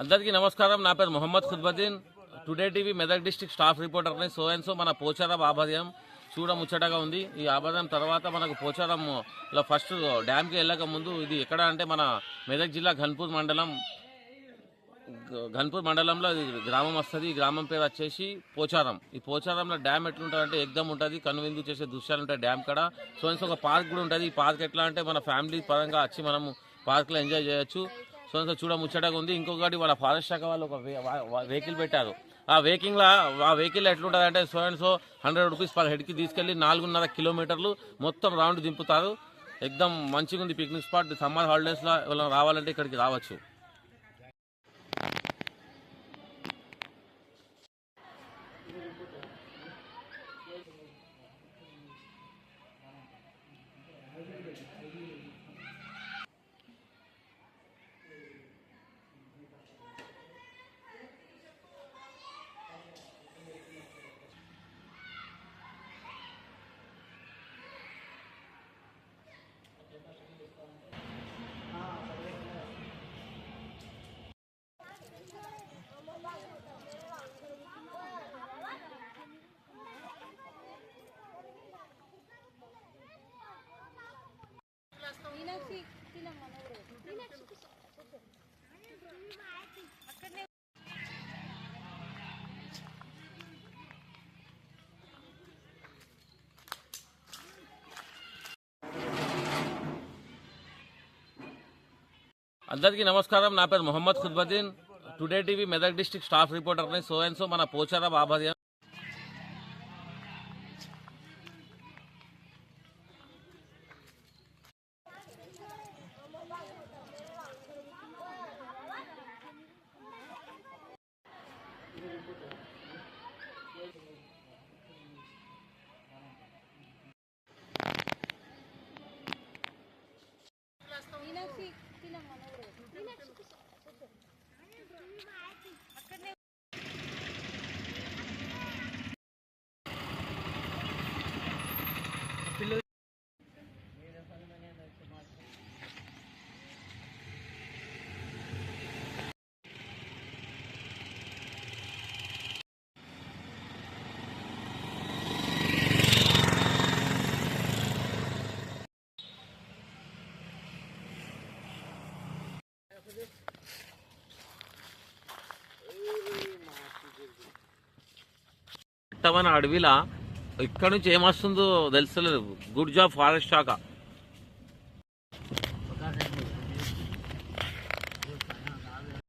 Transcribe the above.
అందరికీ నమస్కారం. నా పేరు Mohammed Qutbuddin. Today TV Medak district staff రిపోర్టర్ని so and so మన పోచారం ఆభాద్యం చూడ ముచ్చటగా ఉంది. ఈ ఆభాద్యం తర్వాత మనకు పోచారంలో ఫస్ట్ డ్యామ్కి వెళ్ళక ముందు ఇది ఎక్కడ అంటే మన మెదక్ జిల్లా ఘన్పూర్ మండలం. ఘన్పూర్ మండలంలో ఇది గ్రామం వస్తుంది. ఈ గ్రామం పేరు వచ్చేసి పోచారం. ఈ పోచారంలో డ్యామ్ ఎట్లుంటుందంటే ఎగ్దమ్ ఉంటుంది కనువిందు చేసే దృశ్యాలు ఉంటాయి డ్యామ్ కాడ. సో సో ఒక పార్క్ కూడా ఉంటుంది. ఈ పార్క్ ఎట్లా అంటే మన ఫ్యామిలీ పరంగా వచ్చి మనము పార్క్లో ఎంజాయ్ చేయొచ్చు. సో అంత చూడ ముచ్చటగా ఉంది. ఇంకొకటి వాళ్ళ ఫారెస్ట్ శాఖ వాళ్ళు ఒక వెహికల్ పెట్టారు. ఆ వెహికల్లో ఆ వెహికల్ ఎట్లుంటుంది అంటే so and so hundred rupees per హెడ్కి తీసుకెళ్ళి నాలుగున్నర కిలోమీటర్లు మొత్తం రౌండ్ దింపుతారు. ఎక్దమ్ మంచిగా ఉంది పిక్నిక్ స్పాట్ సమ్మర్ హాలిడేస్లో ఎవరైనా రావాలంటే ఇక్కడికి రావచ్చు. అందరికీ నమస్కారం. నా పేరు Mohammed Qutbuddin. Today TV Medak district staff రిపోర్టర్ని so and so మన పోచారం ఆభాద్యం करने ఇట్టమని అడవిలా ఇక్కడ నుంచి ఏమొస్తుందో తెలుసలేదు గుడ్ జాబ్ ఫారెస్ట్ శాఖ.